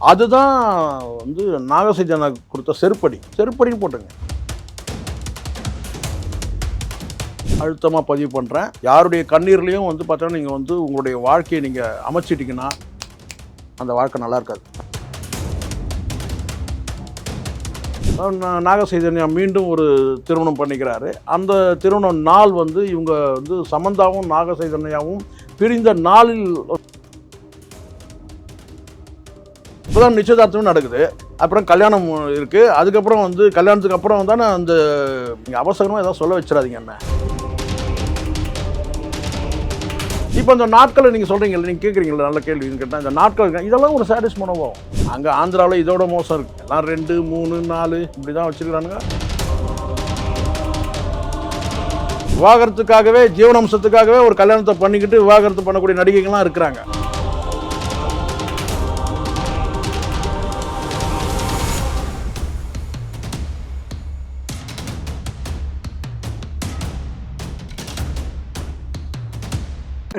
அதுதான் வந்து நாகசைஜனா கொடுத்த செருப்படி. செருப்படின்னு போட்டுங்க அழுத்தமாக பதிவு பண்ணுறேன் யாருடைய கண்ணீர்லேயும் வந்து பார்த்தோன்னா நீங்கள் வந்து உங்களுடைய வாழ்க்கையை நீங்கள் அமைச்சிட்டிங்கன்னா அந்த வாழ்க்கை நல்லா இருக்காது. நா- நாகசைதன்யா மீண்டும் ஒரு திருமணம் பண்ணிக்கிறாரு. அந்த திருமணம் நாள் வந்து இவங்க வந்து சமந்தாவும் நாகசைதன்யாவும் பிரிந்த நாளில் இப்போதான் நிச்சயதார்த்தமும் நடக்குது. அப்புறம் கல்யாணம் இருக்குது அதுக்கப்புறம் வந்து கல்யாணத்துக்கு அப்புறம் தானே அந்த நீங்கள் அவசரமாக ஏதாவது சொல்ல வச்சிடாதீங்க என்ன. இப்போ இந்த நாட்களை நீங்கள் சொல்கிறீங்கல்ல நீங்கள் கேட்குறீங்களா நல்ல கேள்வின்னு கேட்டால் இந்த நாட்கள் இருக்கு. இதெல்லாம் ஒரு சாட்டிஸ் மனோபாவம். அங்கே ஆந்திராவில் இதோட மோசம் இருக்குது எல்லாம் ரெண்டு மூணு நாலு இப்படி தான் வச்சுருக்கிறானுங்க. விவாகரத்துக்காகவே ஜீவனம்சத்துக்காகவே ஒரு கல்யாணத்தை பண்ணிக்கிட்டு விவாகரத்து பண்ணக்கூடிய நடிகைகள்லாம் இருக்கிறாங்க.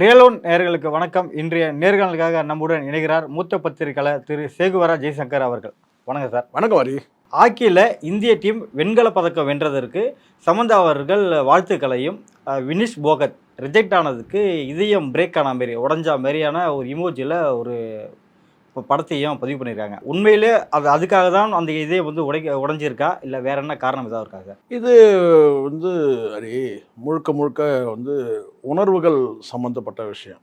ரியலோன் நேயர்களுக்கு வணக்கம். இன்றைய நேர்காணலுக்காக நம்முடன் இணைகிறார் மூத்த பத்திரிகையாளர் திரு சேகுவரா ஜெய்சங்கர் அவர்கள். வணக்கம் சார். வணக்கம் வாரி. ஹாக்கியில் இந்திய டீம் வெண்கலப் பதக்கம் வென்றதற்கு சமந்தா அவர்கள் வாழ்த்துக்களையும் வினிஷ் போகத் ரிஜெக்ட் ஆனதுக்கு இதயம் பிரேக் ஆன மாரி உடஞ்சா மாரியான ஒரு இமோஜியில் ஒரு இப்போ படத்தையும் பதிவு பண்ணியிருக்காங்க உண்மையிலே அது அதுக்காக தான் அந்த இதயம் வந்து உடைக்க உடஞ்சிருக்கா? இல்லை வேற என்ன காரணம் ஏதாவது இருக்கா சார்? இது வந்து அரி முழுக்க முழுக்க வந்து உணர்வுகள் சம்மந்தப்பட்ட விஷயம்.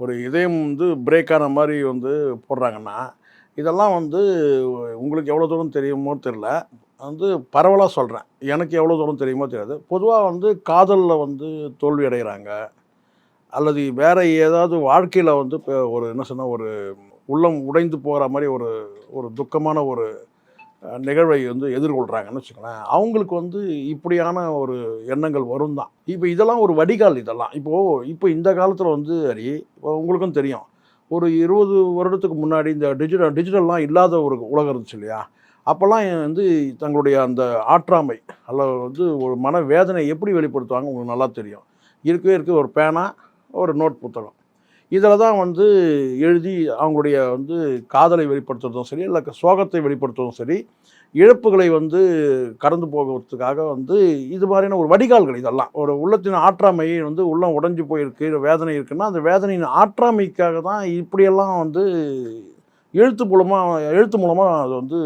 ஒரு இதயம் வந்து பிரேக் ஆன மாதிரி வந்து போடுறாங்கன்னா இதெல்லாம் வந்து உங்களுக்கு எவ்வளோ தூரம் தெரியுமோ தெரில வந்து பரவலாக சொல்கிறேன் எனக்கு எவ்வளோ தூரம் தெரியுமோ தெரியாது. பொதுவாக வந்து காதலில் வந்து தோல்வி அடைகிறாங்க அல்லது வேறு ஏதாவது வாழ்க்கையில் வந்து இப்போ ஒரு என்ன சொன்னால் ஒரு உள்ளம் உடைந்து போகிற மாதிரி ஒரு ஒரு துக்கமான ஒரு நிகழ்வை வந்து எதிர்கொள்கிறாங்கன்னு வச்சுக்கோங்களேன். அவங்களுக்கு வந்து இப்படியான ஒரு எண்ணங்கள் வரும் தான் இப்போ இதெல்லாம் ஒரு வடிகால் இதெல்லாம். இப்போது இப்போ இந்த காலத்தில் வந்து ஹரி உங்களுக்கும் தெரியும். ஒரு இருபது வருடத்துக்கு முன்னாடி இந்த டிஜிட்டல் டிஜிட்டல்லாம் இல்லாத ஒரு உலகம் இருந்துச்சு இல்லையா? அப்போல்லாம் வந்து தங்களுடைய அந்த ஆற்றாமை அல்ல வந்து ஒரு மன வேதனை எப்படி வெளிப்படுத்துவாங்க உங்களுக்கு நல்லா தெரியும். இருக்கவே இருக்க ஒரு பேனா ஒரு நோட் புத்தகம். இதில் தான் வந்து எழுதி அவங்களுடைய வந்து காதலை வெளிப்படுத்துறதும் சரி இல்லை சோகத்தை வெளிப்படுத்துவதும் சரி இழப்புகளை வந்து கடந்து போகிறதுக்காக வந்து இது மாதிரியான ஒரு வடிகால்கள் இதெல்லாம். ஒரு உள்ளத்தின் ஆற்றாமையை வந்து உள்ளம் உடஞ்சி போயிருக்கு வேதனை இருக்குன்னா அந்த வேதனையின் ஆற்றாமைக்காக தான் இப்படியெல்லாம் வந்து எழுத்து மூலமாக எழுத்து மூலமாக அதை வந்து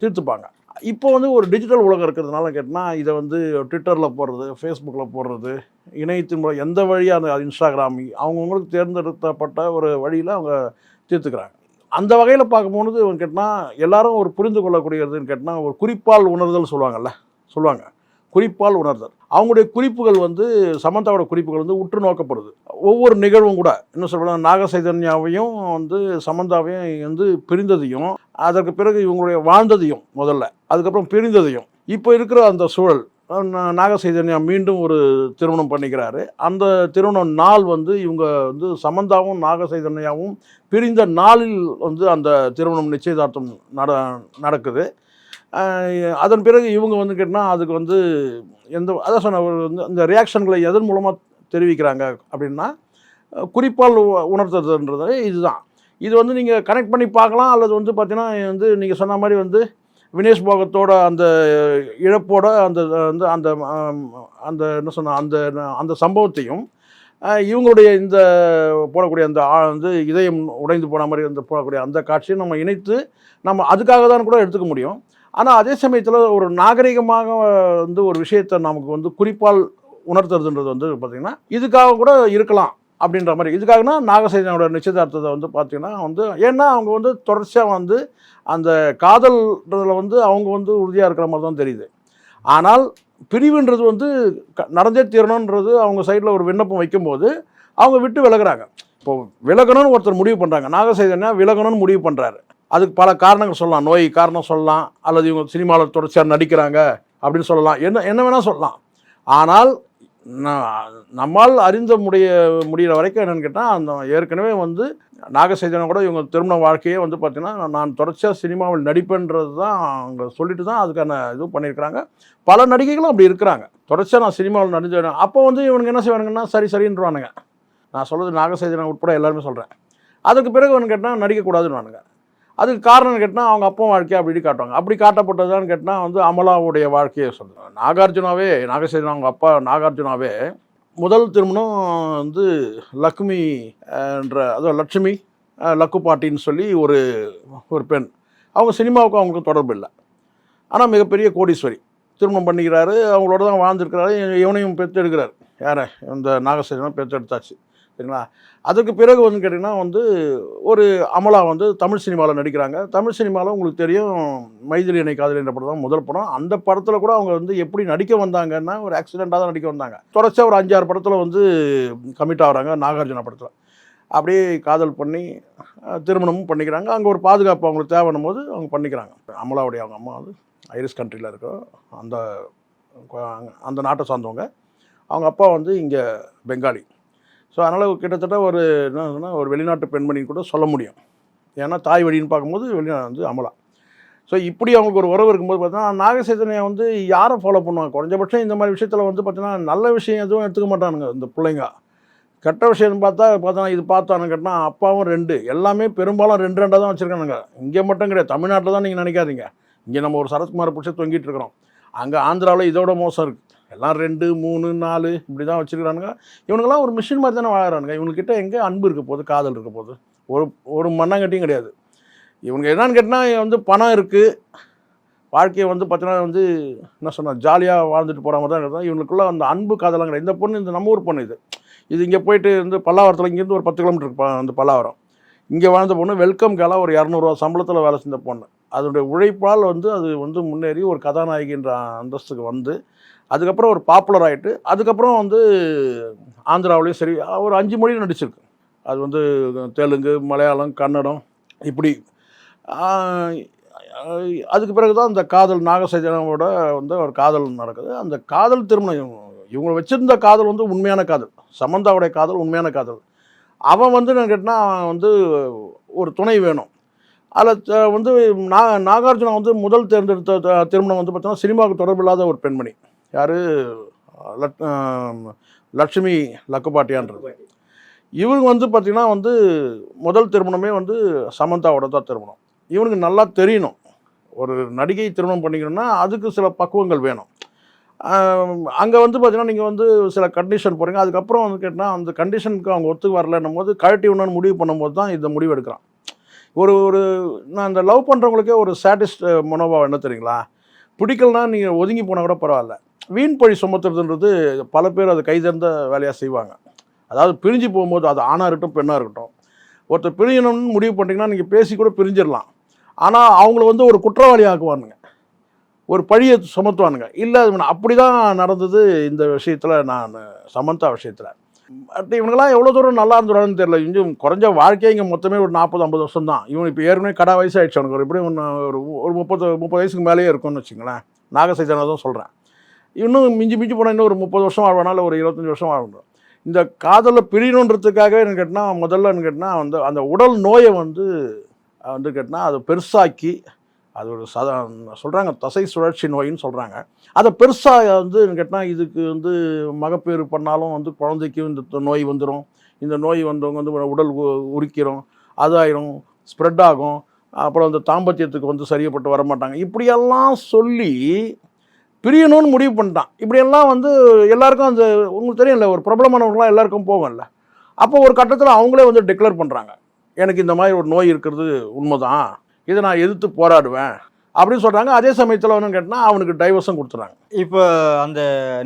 தீர்த்துப்பாங்க. இப்போ வந்து ஒரு டிஜிட்டல் உலகம் இருக்கிறதுனால கேட்டால் இதை வந்து ட்விட்டரில் போடுறது ஃபேஸ்புக்கில் போடுறது இணையத்தின் மூலம் எந்த வழியாக அந்த இன்ஸ்டாகிராம் அவங்கவுங்களுக்கு தேர்ந்தெடுத்தப்பட்ட ஒரு வழியில் அவங்க தீர்த்துக்கிறாங்க. அந்த வகையில் பார்க்கும்போது இவங்க கேட்டால் எல்லாரும் ஒரு புரிந்து கொள்ளக்கூடியதுன்னு கேட்டால் ஒரு குறிப்பால் உணர்தல் சொல்லுவாங்கல்ல சொல்லுவாங்க. குறிப்பால் உணர்தல். அவங்களுடைய குறிப்புகள் வந்து சமந்தாவோட குறிப்புகள் வந்து உற்று நோக்கப்படுது. ஒவ்வொரு நிகழ்வும் கூட என்ன சொல்லலாம் நாகசைதன்யாவையும் வந்து சமந்தாவையும் வந்து பிரிந்ததையும் அதற்கு பிறகு இவங்களுடைய வாழ்ந்ததையும் முதல்ல அதுக்கப்புறம் பிரிந்ததையும். இப்போ இருக்கிற அந்த சூழல் நாகசைதன்யா மீண்டும் ஒரு திருமணம் பண்ணிக்கிறாரு. அந்த திருமணம் நாள் வந்து இவங்க வந்து சமந்தாவும் நாகசைதன்யாவும் பிரிந்த நாளில் வந்து அந்த திருமணம் நிச்சயதார்த்தம் நட நடக்குது. அதன் பிறகு இவங்க வந்து கேட்டால் அதுக்கு வந்து எந்த அதான் சொன்ன ஒரு வந்து அந்த ரியாக்ஷன்களை எதன் மூலமாக தெரிவிக்கிறாங்க அப்படின்னா குறிப்பால் உணர்த்துறதுன்றது இதுதான். இது வந்து நீங்கள் கனெக்ட் பண்ணி பார்க்கலாம் அல்லது வந்து பார்த்தீங்கன்னா வந்து நீங்கள் சொன்ன மாதிரி வந்து வினேஷ் போகத்தோட அந்த இழப்போட அந்த வந்து அந்த அந்த என்ன சொன்ன அந்த அந்த சம்பவத்தையும் இவங்களுடைய இந்த போடக்கூடிய அந்த ஆ- வந்து இதயம் உடைந்து போன மாதிரி அந்த போடக்கூடிய அந்த காட்சியை நம்ம இணைத்து நம்ம அதுக்காக தான் கூட எடுத்துக்க முடியும். ஆனால் அதே சமயத்தில் ஒரு நாகரிகமாக வந்து ஒரு விஷயத்தை நமக்கு வந்து குறிப்பால் உணர்த்துறதுன்றது வந்து பார்த்திங்கன்னா இதுக்காக கூட இருக்கலாம் அப்படின்ற மாதிரி. இதுக்காகனா நாகசைதனோட நிச்சயதார்த்தத்தை வந்து பார்த்திங்கன்னா வந்து ஏன்னா அவங்க வந்து தொடர்ச்சியாக வந்து அந்த காதல்ன்றதில் வந்து அவங்க வந்து உறுதியாக இருக்கிற மாதிரி தான் தெரியுது. ஆனால் பிரிவுன்றது வந்து க- நடந்தே தீரணுன்றது அவங்க சைடில் ஒரு விண்ணப்பம் வைக்கும்போது அவங்க விட்டு விலகுறாங்க. இப்போது விலகணும்னு ஒருத்தர் முடிவு பண்ணுறாங்க நாகசைதன்யா விலகணும்னு முடிவு பண்ணுறாரு அதுக்கு பல காரணங்கள் சொல்லலாம். நோய் காரணம் சொல்லலாம். அல்லது இவங்க சினிமாவில் தொடர்ச்சியாக நடிக்கிறாங்க அப்படின்னு சொல்லலாம். என்ன என்ன வேணால் சொல்லலாம். ஆனால் நான் நம்மால் அறிந்த முடிய முடிகிற வரைக்கும் என்னென்னு கேட்டால் அந்த ஏற்கனவே வந்து நாகசைதனம் கூட இவங்க திருமண வாழ்க்கையே வந்து பார்த்திங்கன்னா நான் தொடர்ச்சியாக சினிமாவில் நடிப்பேன்றது தான் அவங்க சொல்லிட்டு தான் அதுக்கான இது பண்ணியிருக்கிறாங்க. பல நடிகைகளும் அப்படி இருக்கிறாங்க. தொடர்ச்சியாக நான் சினிமாவில் நடிச்சேன் அப்போ வந்து இவனுங்க என்ன செய்வானுங்கன்னா சரி சரின்றானுங்க நான் சொல்கிறது நாகசைதனம் உட்பட எல்லாருமே சொல்கிறேன் அதுக்கு பிறகு அவனு கேட்டால் நடிக்கக்கூடாதுன்னு அதுக்கு காரணம் கேட்டால் அவங்க அப்பா வாழ்க்கையை அப்படி காட்டுவாங்க. அப்படி காட்டப்பட்டதான்னு கேட்டால் வந்து அமலாவுடைய வாழ்க்கையை சொல்லுவாங்க நாகார்ஜுனாவே நாகசேனா அவங்க அப்பா நாகார்ஜுனாவே முதல் திருமணம் வந்து லக்ஷ்மி என்ற அதாவது லட்சுமி லக்கு பாட்டின்னு சொல்லி ஒரு ஒரு பெண். அவங்க சினிமாவுக்கும் அவங்களுக்கு தொடர்பு இல்லை. ஆனால் மிகப்பெரிய கோடீஸ்வரி. திருமணம் பண்ணிக்கிறாரு அவங்களோட தான் வாழ்ந்துருக்கிறாரு இவனையும் பெற்றெடுக்கிறார். யாரை? இந்த நாகசேனா பெற்றெடுத்தாச்சு. சரிங்களா? அதுக்கு பிறகு வந்து கேட்டிங்கன்னா வந்து ஒரு அமலா வந்து தமிழ் சினிமாவில் நடிக்கிறாங்க. தமிழ் சினிமாவில் உங்களுக்கு தெரியும் மைதிலி அணை காதல் என்ற படம் தான் முதல் படம். அந்த படத்தில் கூட அவங்க வந்து எப்படி நடிக்க வந்தாங்கன்னா ஒரு ஆக்சிடெண்ட்டாக தான் நடிக்க வந்தாங்க. தொடர்ச்சியாக ஒரு அஞ்சாறு படத்தில் வந்து கமிட் ஆகிறாங்க நாகார்ஜுனா படத்தில். அப்படியே காதல் பண்ணி திருமணமும் பண்ணிக்கிறாங்க. அங்கே ஒரு பாதுகாப்பு அவங்களுக்கு தேவைன்னும் போது அவங்க பண்ணிக்கிறாங்க. அமலாவுடைய அவங்க அம்மா வந்து ஐரிஸ் கண்ட்ரியில் இருக்கோம் அந்த அந்த நாட்டை சார்ந்தவங்க. அவங்க அப்பா வந்து இங்கே பெங்காலி. ஸோ அதனால் கிட்டத்தட்ட ஒரு என்ன சொன்னால் ஒரு வெளிநாட்டு பெண்மணின்னு கூட சொல்ல முடியும். ஏன்னா தாய் வழின்னு பார்க்கும்போது வெளிநாடு வந்து அமலா. ஸோ இப்படி அவங்களுக்கு ஒரு உறவு இருக்கும்போது பார்த்தீங்கன்னா நாகசேதனையை வந்து யாரை ஃபாலோ பண்ணுவாங்க? குறைஞ்சபட்சம் இந்த மாதிரி விஷயத்தில் வந்து பார்த்தீங்கன்னா நல்ல விஷயம் எதுவும் எடுத்துக்க மாட்டானுங்க இந்த பிள்ளைங்க. கெட்ட விஷயம்னு பார்த்தா பார்த்தோன்னா இது பார்த்தானு கேட்டால் அப்பாவும் ரெண்டு. எல்லாமே பெரும்பாலும் ரெண்டு ரெண்டாக தான் வச்சுருக்கானுங்க. இங்கே மட்டும் கிடையாது. தமிழ்நாட்டில் தான் நீங்கள் நினைக்காதீங்க. இங்கே நம்ம ஒரு சரத்குமாரை பிடிச்சி தொங்கிட்டு இருக்கிறோம். அங்கே ஆந்திராவில் இதோட மோசம் இருக்குது எல்லாம் ரெண்டு மூணு நாலு இப்படி தான் வச்சுருக்கானுங்க இவனுங்கெல்லாம் ஒரு மிஷின் மாதிரி தானே வாழறானுங்க. இவனுக்கிட்ட எங்கே அன்பு இருக்க போகுது காதல் இருக்க போகுது? ஒரு ஒரு மண்ணாங்கட்டியும் கிடையாது. இவனுங்க என்னன்னு கேட்டால் வந்து பணம் இருக்குது வாழ்க்கையை வந்து பார்த்தீங்கன்னா வந்து என்ன சொன்னால் ஜாலியாக வாழ்ந்துட்டு போகிற மாதிரி தான் இருக்குது இவங்களுக்குள்ள அந்த அன்பு காதலாம் கிடையாது. இந்த பொண்ணு இந்த நம்ம ஊர் பொண்ணு இது. இது இங்கே போயிட்டு வந்து பல்லாவரத்தில் இங்கேருந்து ஒரு பத்து கிலோமீட்டருக்கு அந்த பல்லாவரம். இங்கே வாழ்ந்த பொண்ணு வெல்கம் கேலாக ஒரு இரநூறுவா சம்பளத்தில் வேலை செஞ்ச பொண்ணு. அதனுடைய உழைப்பால் வந்து அது வந்து முன்னேறி ஒரு கதாநாயகின்ற அந்தஸ்துக்கு வந்து அதுக்கப்புறம் ஒரு பாப்புலர் ஆகிட்டு அதுக்கப்புறம் வந்து ஆந்திராவிலையும் சரி ஒரு அஞ்சு மொழி நடிச்சிருக்கு. அது வந்து தெலுங்கு மலையாளம் கன்னடம் இப்படி. அதுக்கு பிறகு தான் அந்த காதல் நாகசேஜனோட வந்து ஒரு காதல் நடக்குது. அந்த காதல் திருமணம் இவங்க- வச்சுருந்த காதல் வந்து உண்மையான காதல். சமந்தாவுடைய காதல் உண்மையான காதல். அவன் வந்து நான் கேட்டால் அவன் வந்து ஒரு துணை வேணும். அதில் வந்து நா நாகார்ஜுனா வந்து முதல் தேர்ந்தெடுத்த த- திருமணம் வந்து பார்த்தோன்னா சினிமாவுக்கு தொடர்பு இல்லாத ஒரு பெண்மணி. யார்? லட்சுமி லக்குபாட்டியான்றது. இவங்க வந்து பார்த்திங்கன்னா வந்து முதல் திருமணமே வந்து சமந்தாவோட தான் திருமணம். இவனுக்கு நல்லா தெரியணும். ஒரு நடிகை திருமணம் பண்ணிக்கணும்னா அதுக்கு சில பக்குவங்கள் வேணும். அங்கே வந்து பார்த்தீங்கன்னா நீங்கள் வந்து சில கண்டிஷன் போகிறீங்க அதுக்கப்புறம் வந்து கேட்டால் அந்த கண்டிஷனுக்கு அவங்க ஒத்துக்கு வரலன்னும் போது கழட்டி விடணும்னு முடிவு பண்ணும்போது தான் இந்த முடிவு எடுக்கிறான். ஒரு ஒரு நான் அந்த லவ் பண்ணுறவங்களுக்கே ஒரு சாட்டிஸ்ட் மனோபாவம் என்ன தெரியுங்களா? பிடிக்கலனா நீங்கள் ஒதுங்கி போனால் கூட பரவாயில்ல. வீண் பழி சுமத்துறதுன்றது பல பேர் அது கைதேர்ந்த வேலையாக செய்வாங்க. அதாவது பிரிஞ்சு போகும்போது அது ஆணாக இருக்கட்டும் பெண்ணாக இருக்கட்டும். ஒருத்தர் பிரியணும்னு முடிவு பண்ணிட்டீங்கன்னா நீங்கள் பேசி கூட பிரிஞ்சிடலாம். ஆனால் அவங்கள வந்து ஒரு குற்றவாளி ஆக்குவானுங்க. ஒரு பழியை சுமத்துவானுங்க. இல்லை அப்படி தான் நடந்தது இந்த விஷயத்தில் நான் சமந்தா விஷயத்தில். அடுத்து இவனுங்களாம் எவ்வளோ தூரம் நல்லா இருந்துடான்னு தெரியல. இஞ்சும் குறைஞ்ச வாழ்க்கையே இங்கே மொத்தமே ஒரு நாற்பது ஐம்பது வருஷம் தான் இவன் இப்போ ஏற்கனவே கடா வயசு ஆயிடுச்சு அவனுக்கு. ஒரு இப்படி ஒன்று ஒரு ஒரு முப்பது முப்பது வயசுக்கு மேலேயே இருக்கும்னு வச்சுங்களேன். நாகசைதனை தான் சொல்கிறேன் இன்னும் மிஞ்சி மிஞ்சி போனால் இன்னும் ஒரு முப்பது வருஷம் வாழ்வானால இல்லை ஒரு இருபத்தஞ்சி வருஷம் வாழ்ந்துடும் இந்த காதலில் பிரியணுன்றதுக்காகவே என்ன கேட்டால் முதல்ல என்ன கேட்டால் வந்து அந்த உடல் நோயை வந்து வந்து கேட்டால் அதை பெருசாக்கி அது ஒரு சத சொல்கிறாங்க தசை சுழற்சி நோயின்னு சொல்கிறாங்க அதை பெருசாக வந்து கேட்டால் இதுக்கு வந்து மகப்பேறு பண்ணாலும் வந்து குழந்தைக்கு இந்த நோய் வந்துடும் இந்த நோய் வந்தவங்க வந்து உடல் உ- உரிக்கிறோம். அதாயிரும் ஸ்ப்ரெட் ஆகும். அப்புறம் அந்த தாம்பத்தியத்துக்கு வந்து சரியப்பட்டு வர மாட்டாங்க இப்படியெல்லாம் சொல்லி பிரியணும்னு முடிவு பண்ணிட்டான். இப்படியெல்லாம் வந்து எல்லாருக்கும் அந்த உங்களுக்கு தெரியும்ல ஒரு பிரபலமானவங்களாம் எல்லாருக்கும் போகும்ல. அப்போ ஒரு கட்டத்தில் அவங்களே வந்து டிக்ளேர் பண்ணுறாங்க எனக்கு இந்த மாதிரி ஒரு நோய் இருக்கிறது உண்மைதான். இதை நான் எதிர்த்து போராடுவேன் அப்படின்னு சொல்கிறாங்க அதே சமயத்தில் வந்து கேட்டால் அவனுக்கு டைவர்ஸும் கொடுத்துறாங்க இப்போ அந்த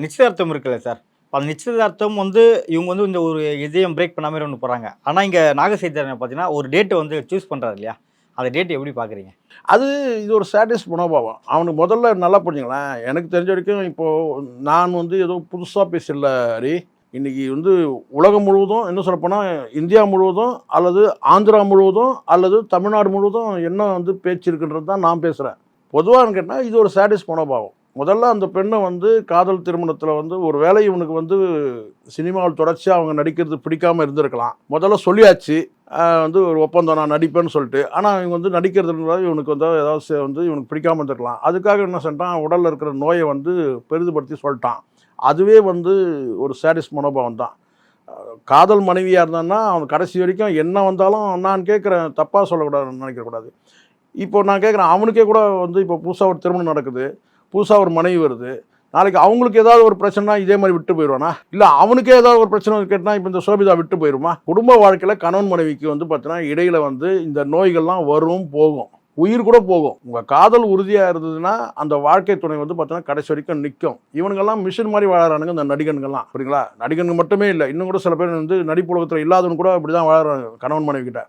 நிச்சயதார்த்தம் இருக்குல்ல சார்? அந்த நிச்சயதார்த்தம் வந்து இவங்க வந்து இந்த ஒரு இதயம் பிரேக் பண்ண மாதிரி ஒன்று போகிறாங்க ஆனால் இங்கே நாகசைத்தரனை பார்த்தீங்கன்னா ஒரு டேட்டை வந்து சூஸ் பண்ணுறாரு இல்லையா? அந்த டேட் எப்படி பார்க்குறீங்க அது இது ஒரு சாட்டிஸ்ட் மனோபாவம். அவனுக்கு முதல்ல நல்லா புரிஞ்சுங்களேன். எனக்கு தெரிஞ்ச வரைக்கும் இப்போது நான் வந்து ஏதோ புதுசாக பேசல ஹரி இன்றைக்கி வந்து உலகம் முழுவதும் என்ன சொல்லப்போனால் இந்தியா முழுவதும் அல்லது ஆந்திரா முழுவதும் அல்லது தமிழ்நாடு முழுவதும் என்ன வந்து பேச்சு இருக்குன்றது தான் நான் பேசுகிறேன் பொதுவாக கேட்டால் இது ஒரு சாடிஸ் மனோபாவம். முதல்ல அந்த பெண்ணை வந்து காதல் திருமணத்தில் வந்து ஒரு வேளை இவனுக்கு வந்து சினிமாவில் தொடர்ச்சியாக அவங்க நடிக்கிறது பிடிக்காம இருந்திருக்கலாம். முதல்ல சொல்லியாச்சு. வந்து ஒரு ஒப்பந்தம் நான் நடிப்பேன்னு சொல்லிட்டு. ஆனால் இவங்க வந்து நடிக்கிறதுனால இவனுக்கு வந்து ஏதாவது சே- வந்து இவனுக்கு பிடிக்காம இருந்திருக்கலாம். அதுக்காக என்ன செஞ்சான் உடலில் இருக்கிற நோயை வந்து பெரிதுபடுத்தி சொல்லிட்டான். அதுவே வந்து ஒரு சாடிஸ் மனோபாவம் தான். காதல் மனைவியாக இருந்தான்னா அவன் கடைசி வரைக்கும் என்ன வந்தாலும் நான் கேட்குறேன் தப்பாக சொல்லக்கூடாதுன்னு நினைக்கக்கூடாது இப்போ நான் கேட்குறேன் அவனுக்கே கூட வந்து இப்போ புதுசாக ஒரு திருமணம் நடக்குது புதுசாக ஒரு மனைவி வருது நாளைக்கு அவங்களுக்கு ஏதாவது ஒரு பிரச்சனைனா இதே மாதிரி விட்டு போயிடுவானா? இல்லை அவனுக்கே ஏதாவது ஒரு பிரச்சனை கேட்டால் இப்போ இந்த சோபிதா விட்டு போயிடுமா குடும்ப வாழ்க்கையில் கணவன் மனைவிக்கு வந்து பார்த்தீங்கன்னா இடையில் வந்து இந்த நோய்கள்லாம் வரும் போகும். உயிர் கூட போகும். உங்கள் காதல் உறுதியாக இருந்ததுன்னா அந்த வாழ்க்கை துணை வந்து பார்த்தீங்கன்னா கடைசி வரைக்கும் நிற்கும் இவனுங்கெல்லாம் மிஷின் மாதிரி வாழறானுங்க இந்த நடிகன்கள்லாம். சரிங்களா நடிகனுக்கு மட்டுமே இல்லை இன்னும் கூட சில பேர் வந்து நடிப்பு உலகத்தில் இல்லாதவங்க கூட இப்படி தான் வாழறாங்க கணவன் மனைவி கிட்ட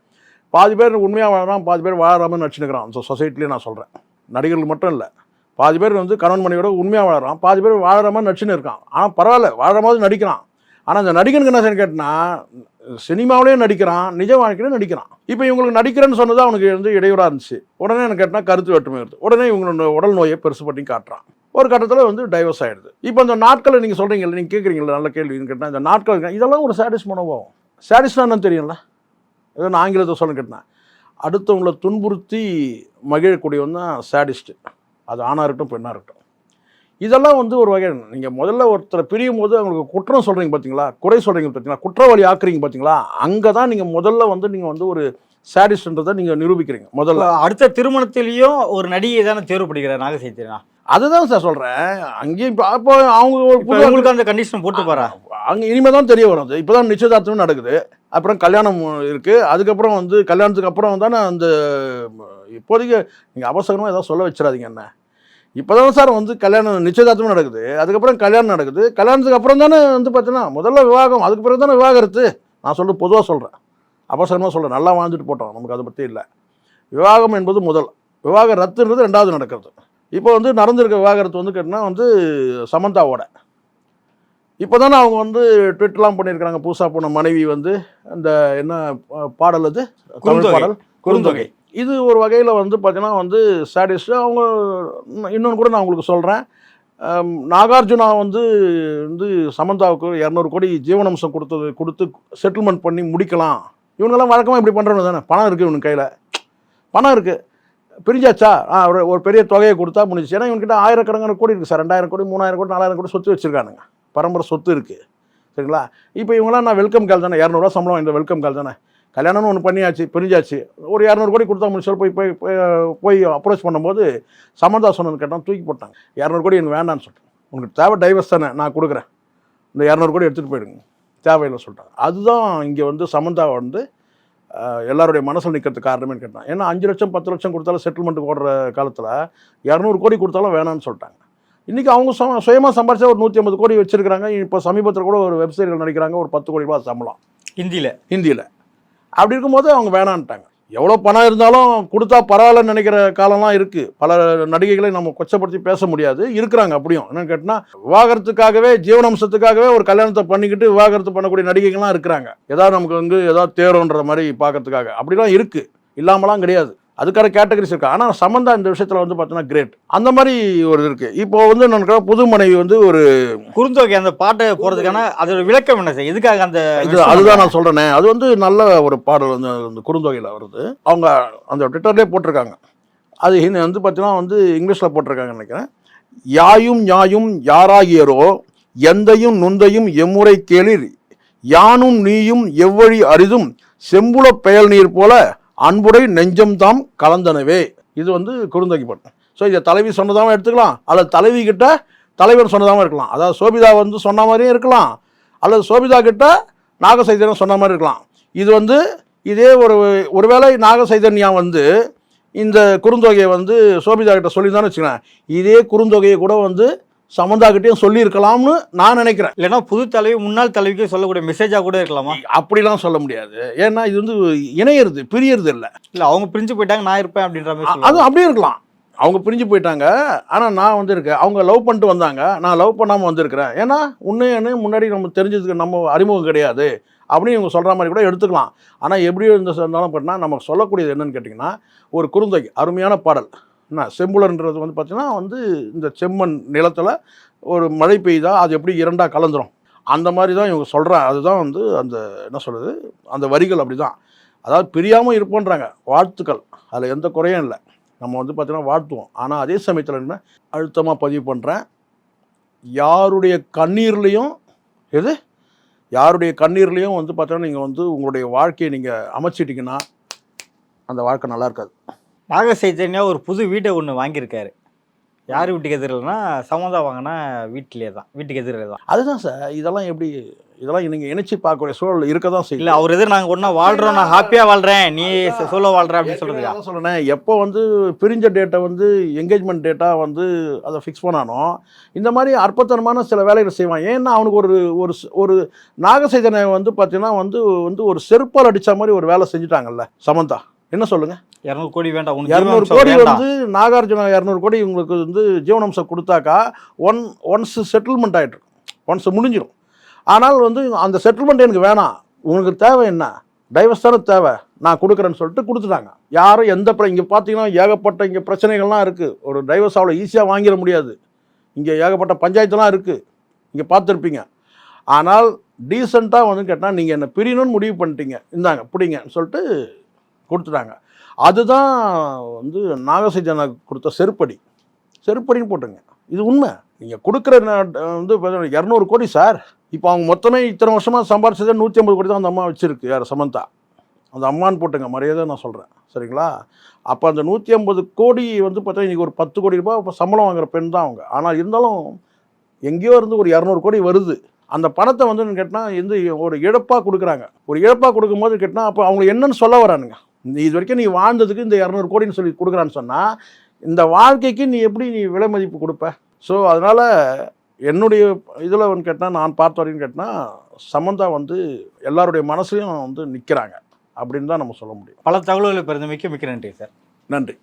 பாதி பேர் உண்மையாக வாழறான் பாதி பேர் வாழறாமல் நடிச்சுனுக்கிறான் அந்த சொசைட்டிலே நான் சொல்கிறேன் நடிகர்கள் மட்டும் இல்லை பாதி பேர் வந்து கணவன் மனைவியோட உண்மையாக வாழறான் பாதி பேர் வாழற மாதிரி நடிச்சுன்னு இருக்கான். ஆனால் பரவாயில்ல வாழற மாதிரி நடிக்கிறான். ஆனால் இந்த நடிகனுக்கு என்ன செய்யணும் கேட்டினா சினிமாவிலேயே நடிக்கிறான் நிஜ வாழ்க்கையிலும் நடிக்கிறான். இப்போ இவங்களுக்கு நடிக்கிறேன்னு சொன்னது அவனுக்கு வந்து இடையூறாக இருந்துச்சு. உடனே எனக்கு கேட்டால் கருத்து வேற்றுமை வருது. உடனே இவங்களோட உடல் நோயை பெருசு பண்ணி காட்டுறான். ஒரு கட்டத்தில் வந்து டைவர்ஸ் ஆகிடுது இப்போ இந்த நாட்களை நீங்கள் சொல்கிறீங்களா நீங்கள் கேட்குறீங்களா நல்ல கேள்வின்னு கேட்டால் இந்த நாட்கள் இதெல்லாம் ஒரு சாடிஸ் மனோபாவம். சாடிஸ்னா தெரியும்ல? ஏதோ நான் ஆங்கிலத்தை சொல்ல கேட்டேன். அடுத்தவங்களை துன்புறுத்தி மகிழக்கூடியவன் தான் சாடிஸ்ட்டு அது ஆணாக இருக்கட்டும் பெண்ணாக இருக்கட்டும். இதெல்லாம் வந்து ஒரு வகை நீங்கள் முதல்ல ஒருத்தரை பிரியும் போது அவங்களுக்கு குற்றம் சொல்கிறீங்க பார்த்தீங்களா குறை சொல்கிறீங்க பார்த்தீங்களா குற்றவாளி ஆக்குறீங்க பார்த்தீங்களா அங்கே தான் நீங்கள் முதல்ல வந்து நீங்கள் வந்து ஒரு சாடிஸ்ன்றதை நீங்கள் நிரூபிக்கிறீங்க முதல்ல. அடுத்த திருமணத்திலையும் ஒரு நடிகை தானே தேர்வு பண்ணிக்கிறார் நாகசைத்தியனா அதுதான் சார் சொல்கிறேன் அங்கேயும் இப்போ அப்போ அவங்க ஒரு புது உங்களுக்கு அந்த கண்டிஷன் போட்டு பாரா அங்கே இனிமேல் தான் தெரிய வரும். இப்போ தான் நிச்சயதார்த்தமும் நடக்குது. அப்புறம் கல்யாணம் இருக்குது அதுக்கப்புறம் வந்து கல்யாணத்துக்கு அப்புறம் தானே அந்த இப்போதைக்கு நீங்கள் அவசரமாக ஏதாவது சொல்ல வச்சிடாதீங்க என்ன? இப்போ தான் சார் வந்து கல்யாணம் நிச்சயதார்த்தமும் நடக்குது. அதுக்கப்புறம் கல்யாணம் நடக்குது. கல்யாணத்துக்கு அப்புறம் தானே வந்து பார்த்தீங்கன்னா முதல்ல விவாகம் அதுக்கு பிறகு தானே விவாகரத்து. நான் சொல்கிறது பொதுவாக சொல்கிறேன் அவசரமாக சொல்கிறேன் நல்லா வாழ்ந்துட்டு போட்டோம். நமக்கு அதை பற்றி இல்லை. விவாகம் என்பது முதல். விவாகரத்துன்றது ரெண்டாவது நடக்கிறது. இப்போ வந்து நடந்திருக்க விவாகரத்து வந்து கேட்டிங்கன்னா வந்து சமந்தாவோட. இப்போ தானே அவங்க வந்து ட்விட்லாம் பண்ணியிருக்கிறாங்க. பூசா போன மனைவி வந்து அந்த என்ன பாடல் அது? தமிழ். பாடல். குறுந்தொகை. இது ஒரு வகையில் வந்து பார்த்தீங்கன்னா வந்து சாடிஸ்ட் அவங்க இன்னொன்று கூட நான் உங்களுக்கு சொல்கிறேன் நாகார்ஜுனா வந்து வந்து சமந்தாவுக்கு இரநூறு கோடி ஜீவனம்சம் கொடுத்தது கொடுத்து செட்டில்மெண்ட் பண்ணி முடிக்கலாம். இவங்கெல்லாம் வழக்கமாக இப்படி பண்ணுறவங்க தானே. பணம் இருக்குது இவனுக்கு கையில். பணம் இருக்குது பிரிஞ்சாச்சா? ஆ ஒரு ஒரு பெரிய தொகையை கொடுத்தா முடிஞ்சிச்சு. ஏன்னா இவன்கிட்ட ஆயிரக்கணக்கான கோடி இருக்குது சார். ரெண்டாயிரம் கோடி மூணாயிரம் கோடி நாலாயிரம் கோடி சொத்து வச்சுருக்கானுங்க. பரம்பரை சொத்து இருக்குது சரிங்களா? இப்போ இவங்களாம் நான் வெல்கம் கால் தானே. இரநூறுவா சம்பளம் இந்த வெல்கம் கால் தானே. கல்யாணம்னு ஒன்று பண்ணியாச்சு பிரிஞ்சாச்சு. ஒரு இரநூறு கோடி கொடுத்தா முடிச்சு போய் போய் போய் அப்ரோச் பண்ணும்போது சமந்தா சொன்னது கேட்டால் தூக்கி போட்டாங்க. இரநூறு கோடி எனக்கு வேண்டான்னு சொல்லிட்டேன் உங்களுக்கு தேவை டைவர்ஸ் தானே நான் கொடுக்குறேன். இந்த இரநூறு கோடி எடுத்துகிட்டு போயிடுங்க. தேவையில்லை சொல்லிட்டாங்க. அதுதான் இங்கே வந்து சமந்தா வந்து எல்லாருடைய மனசில் நிற்கிறதுக்கு காரணமே கேட்டான். ஏன்னா அஞ்சு லட்சம் பத்து லட்சம் கொடுத்தாலும் செட்டில்மெண்ட் ஓடுற காலத்தில் இரநூறு கோடி கொடுத்தாலும் வேணாம்னு சொல்லிட்டாங்க. இன்றைக்கி அவங்க சுய சுயமாக சம்பாரிச்சா ஒரு நூற்றி ஐம்பது கோடி வச்சிருக்காங்க இப்போ சமீபத்தில் கூட ஒரு வெப்சைட்டில் நடிக்கிறாங்க ஒரு பத்து கோடி ரூபா சம்பளம். ஹிந்தியில ஹிந்தியில் அப்படி இருக்கும்போது அவங்க வேணான்ட்டாங்க. எவ்வளோ பணம் இருந்தாலும் கொடுத்தா பரவாயில்லன்னு நினைக்கிற காலம்லாம் இருக்குது பல நடிகைகளை நம்ம கொச்சப்படுத்தி பேச முடியாது. இருக்கிறாங்க அப்படியும். என்னென்னு கேட்டால் விவாகரத்துக்காகவே ஜீவனம்சத்துக்காகவே ஒரு கல்யாணத்தை பண்ணிக்கிட்டு விவாகரத்து பண்ணக்கூடிய நடிகைகள்லாம் இருக்கிறாங்க. ஏதாவது நமக்கு வந்து ஏதாவது தேரோன்ற மாதிரி பார்க்கறதுக்காக. அப்படிலாம் இருக்குது இல்லாமலாம் கிடையாது. அதுக்கான கேட்டகரிஸ் இருக்கு. ஆனால் சம்மந்தா இந்த விஷயத்தில் வந்து பார்த்தீங்கன்னா கிரேட் அந்த மாதிரி ஒரு இருக்குது இப்போ வந்து எனக்கு புது மனைவி வந்து ஒரு குறுந்தொகை அந்த பாட்டை போறதுக்கான அதோட விளக்கம் என்ன சார்? எதுக்காக அந்த இது அதுதான் நான் சொல்கிறேனே அது வந்து நல்ல ஒரு பாடல் வந்து அந்த குறுந்தொகையில் வருது. அவங்க அந்த ட்விட்டர்லேயே போட்டிருக்காங்க. அது ஹிந்தி வந்து பார்த்தீங்கன்னா வந்து இங்கிலீஷில் போட்டிருக்காங்கன்னு நினைக்கிறேன். யாயும் ஞாயும் யாராகியரோ எந்தையும் நுந்தையும் எம்முறை கேளிர் யானும் நீயும் எவ்வழி அரிதும் செம்புல பெயல் நீர் போல அன்புடை நெஞ்சம்தாம் கலந்தனவே. இது வந்து குறுந்தொகை பாட்டு. ஸோ இதை தலைவி சொன்னதாகவும் எடுத்துக்கலாம். அல்லது தலைவி கிட்ட தலைவர் சொன்னதாகவும் இருக்கலாம். அதாவது சோபிதா வந்து சொன்ன மாதிரியும் இருக்கலாம். அல்லது சோபிதா கிட்ட நாகசைதன்யம் சொன்ன மாதிரி இருக்கலாம். இது வந்து இதே ஒரு ஒருவேளை நாகசைதன்யா வந்து இந்த குறுந்தொகையை வந்து சோபிதா கிட்ட சொல்லியிருந்தான்னு வச்சுக்கலாம் இதே குறுந்தொகையை கூட வந்து சமந்தா கிட்டேயும் சொல்லியிருக்கலாம்னு நான் நினைக்கிறேன். இல்லைன்னா புது தலைவி முன்னாள் தலைவிக்கே சொல்லக்கூடிய மெசேஜா கூட இருக்கலாமா? அப்படிலாம் சொல்ல முடியாது. ஏன்னா இது வந்து இணையிறது பிரியறது இல்லை இல்ல அவங்க பிரிஞ்சு போயிட்டாங்க நான் இருப்பேன் அப்படின்ற மாதிரி. அது அப்படியே இருக்கலாம். அவங்க பிரிஞ்சு போயிட்டாங்க ஆனால் நான் வந்திருக்கேன். அவங்க லவ் பண்ணிட்டு வந்தாங்க நான் லவ் பண்ணாமல் வந்திருக்கிறேன். ஏன்னா உண்மையான முன்னாடி நம்ம தெரிஞ்சதுக்கு நம்ம அறிமுகம் கிடையாது. அப்படின்னு இவங்க சொல்கிற மாதிரி கூட எடுத்துக்கலாம். ஆனால் எப்படி இருந்து இருந்தாலும் பார்த்தீங்கன்னா நம்ம சொல்லக்கூடியது என்னன்னு கேட்டிங்கன்னா ஒரு குறுந்தொகை அருமையான பாடல். என்ன செம்புலன்றது வந்து பார்த்தீங்கன்னா வந்து இந்த செம்மண் நிலத்தில் ஒரு மழை பெய்தா அது எப்படி இரண்டாக கலந்துரும். அந்த மாதிரி தான் இவங்க சொல்கிறாங்க அதுதான் வந்து அந்த என்ன சொல்கிறது அந்த வரிகள் அப்படி தான் அதாவது பிரியாமல் இருப்போன்றாங்க வாழ்த்துக்கள். அதில் எந்த குறையும் இல்லை. நம்ம வந்து பார்த்தீங்கன்னா வாழ்த்துவோம். ஆனால் அதே சமயத்தில் என்ன அழுத்தமாக பதிவு பண்ணுறேன் யாருடைய கண்ணீர்லேயும் எது? யாருடைய கண்ணீர்லேயும் வந்து பார்த்தோன்னா நீங்கள் வந்து உங்களுடைய வாழ்க்கையை நீங்கள் அமைச்சிட்டிங்கன்னா அந்த வாழ்க்கை நல்லா இருக்காது. நாக சைத்தன்யா ஒரு புது வீட்டை ஒன்று வாங்கியிருக்காரு. யார் வீட்டுக்கு எதிரில்னா சமந்தா வாங்கினா வீட்டிலே தான் வீட்டுக்கு எதிரிலே தான். அதுதான் சார் இதெல்லாம் எப்படி இதெல்லாம் நீங்கள் இணைச்சி பார்க்கக்கூடிய சூழல் இருக்க தான் செய்யும் இல்லை அவர் எதிர் நாங்கள் ஒன்றா வாழ்கிறோம் நான் ஹாப்பியாக வாழ்கிறேன் நீ சொல்ல வாழ்கிற அப்படின்னு சொல்கிறதுக்கா அதான் சொல்றேனே எப்போ வந்து பிரிஞ்ச டேட்டை வந்து என்கேஜ்மெண்ட் டேட்டாக வந்து அதை ஃபிக்ஸ் பண்ணானோ இந்த மாதிரி அற்பத்தனமான சில வேலைகளை செய்வான். ஏன்னா அவனுக்கு ஒரு ஒரு ஒரு நாகசைதனை வந்து பார்த்தீங்கன்னா வந்து வந்து ஒரு செருப்பால் அடித்த மாதிரி ஒரு வேலை செஞ்சுட்டாங்கல்ல சமந்தா. என்ன சொல்லுங்க? இரநூறு கோடி வேண்டாம். இரநூறு கோடி. வந்து நாகார்ஜுனா இரநூறு கோடி உங்களுக்கு வந்து ஜீவனம்சம் கொடுத்தாக்கா ஒன் ஒன்ஸ் செட்டில்மெண்ட் ஆகிட்டு ஒன்ஸ் முடிஞ்சிடும் ஆனால் வந்து அந்த செட்டில்மெண்ட் எனக்கு வேணாம். உங்களுக்கு தேவை என்ன? டைவர்ஸ் தானே தேவை. நான் கொடுக்குறேன்னு சொல்லிட்டு கொடுத்துட்டாங்க. யாரும் எந்த இங்கே பார்த்தீங்கன்னா ஏகப்பட்ட இங்கே பிரச்சனைகள்லாம் இருக்குது ஒரு டைவர்ஸ் அவ்வளோ ஈஸியாக வாங்கிட முடியாது. இங்கே ஏகப்பட்ட பஞ்சாயத்துலாம் இருக்குது இங்கே பார்த்துருப்பீங்க ஆனால் டீசெண்டாக வந்து கேட்டால் நீங்கள் என்ன பிரியணும்னு முடிவு பண்ணிட்டீங்க. இந்தாங்க பிடிங்கன்னு சொல்லிட்டு கொடுத்துட்டாங்க. அதுதான் வந்து நாகசைஜனா கொடுத்த செருப்படி. செருப்படின்னு போட்டுங்க இது உண்மை. நீங்கள் கொடுக்குற வந்து இரநூறு கோடி சார். இப்போ அவங்க மொத்தமே இத்தனை வருஷமாக சம்பாரிச்சதே நூற்றி ஐம்பது கோடி தான் அந்த அம்மா வச்சுருக்கு. யார்? சமந்தா. அந்த அம்மான்னு போட்டுங்க. மரியாதை நான் சொல்கிறேன் சரிங்களா? அப்போ அந்த நூற்றி ஐம்பது கோடி வந்து பார்த்தா இன்றைக்கி ஒரு பத்து கோடி ரூபாய் இப்போ சம்பளம் வாங்குற பெண் தான் அவங்க. ஆனால் இருந்தாலும் எங்கேயோ இருந்து ஒரு இரநூறு கோடி வருது. அந்த பணத்தை வந்து கேட்டால் எந்த ஒரு இழப்பாக கொடுக்குறாங்க. ஒரு இழப்பாக கொடுக்கும்போது கேட்டால் அப்போ அவங்க என்னன்னு சொல்ல வரானுங்க. இது வரைக்கும் நீ வாழ்ந்ததுக்கு இந்த இரநூறு கோடின்னு சொல்லி கொடுக்குறான்னு சொன்னால் இந்த வாழ்க்கைக்கு நீ எப்படி நீ விலை மதிப்பு கொடுப்ப? ஸோ அதனால் என்னுடைய இதில் வந்து கேட்டால் நான் பார்த்த வரைக்கும் கேட்டால் சமந்தா வந்து எல்லாருடைய மனசுலையும் வந்து நிற்கிறாங்க அப்படின்னு தான் நம்ம சொல்ல முடியும். பல தகவல்களை பெருந்தமைக்கு மிக்க நன்றி சார். நன்றி.